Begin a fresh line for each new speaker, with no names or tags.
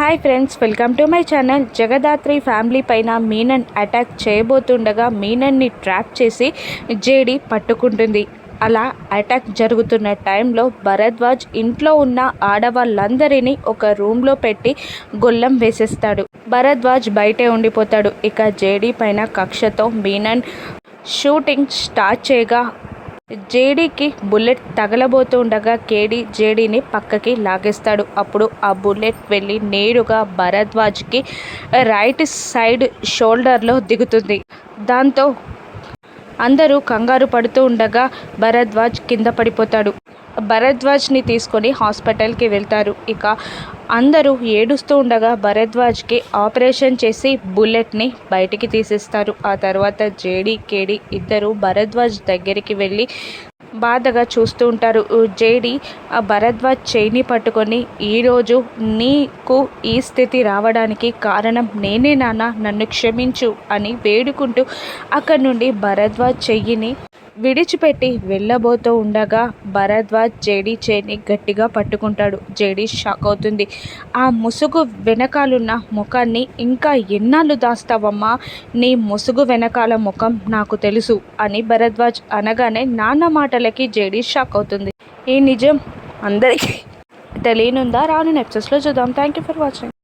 Hi friends welcome to my channel. Jagadhatri family పైన Menon attack చేయబోతుండగా మీనన్ని ట్రాప్ చేసి జేడి పట్టుకుంటుంది. అలా అటాక్ జరుగుతున్న టైంలో భరద్వాజ్ ఇంట్లో ఉన్న ఆడవాళ్ళందరినీ ఒక రూమ్లో పెట్టి గొల్లం వేసేస్తాడు. భరద్వాజ్ బయటే ఉండిపోతాడు. ఇక జేడీ పైన కక్షతో మీనన్ షూటింగ్ స్టార్ట్ చేయగా జేడీకి బుల్లెట్ తగలబోతుండగా కేడీ జేడీని పక్కకి లాగేస్తాడు. అప్పుడు ఆ బుల్లెట్ వెళ్ళి నేరుగా భరద్వాజ్కి రైట్ సైడ్ షోల్డర్లో దిగుతుంది. దాంతో అందరూ కంగారు పడుతూ ఉండగా భరద్వాజ్ కింద పడిపోతాడు. భరద్వాజ్ని తీసుకొని హాస్పిటల్కి వెళ్తారు. ఇక అందరూ ఏడుస్తూ ఉండగా భరద్వాజ్కి ఆపరేషన్ చేసి బుల్లెట్ని బయటికి తీసేస్తారు. ఆ తర్వాత జేడి కేడి ఇద్దరు భరద్వాజ్ దగ్గరికి వెళ్ళి బాధగా చూస్తూ ఉంటారు. జేడి ఆ భరద్వాజ్ చేయిని పట్టుకొని ఈరోజు నీకు ఈ స్థితి రావడానికి కారణం నేనే నాన్న నన్ను క్షమించు అని వేడుకుంటూ అక్కడి నుండి భరద్వాజ్ చెయ్యిని విడిచిపెట్టి వెళ్ళబోతూ ఉండగా భరద్వాజ్ జేడీ చేని గట్టిగా పట్టుకుంటాడు. జేడీ షాక్ అవుతుంది. ఆ ముసుగు వెనకాలన్న ముఖాన్ని ఇంకా ఎన్నాళ్ళు దాస్తావమ్మా? నీ ముసుగు వెనకాల ముఖం నాకు తెలుసు అని భరద్వాజ్ అనగానే నాన్న మాటలకి జేడీ షాక్ అవుతుంది. ఈ నిజం అందరికీ తెలియనుందా? రాను నెప్సెస్లో చూద్దాం. Thank you for watching.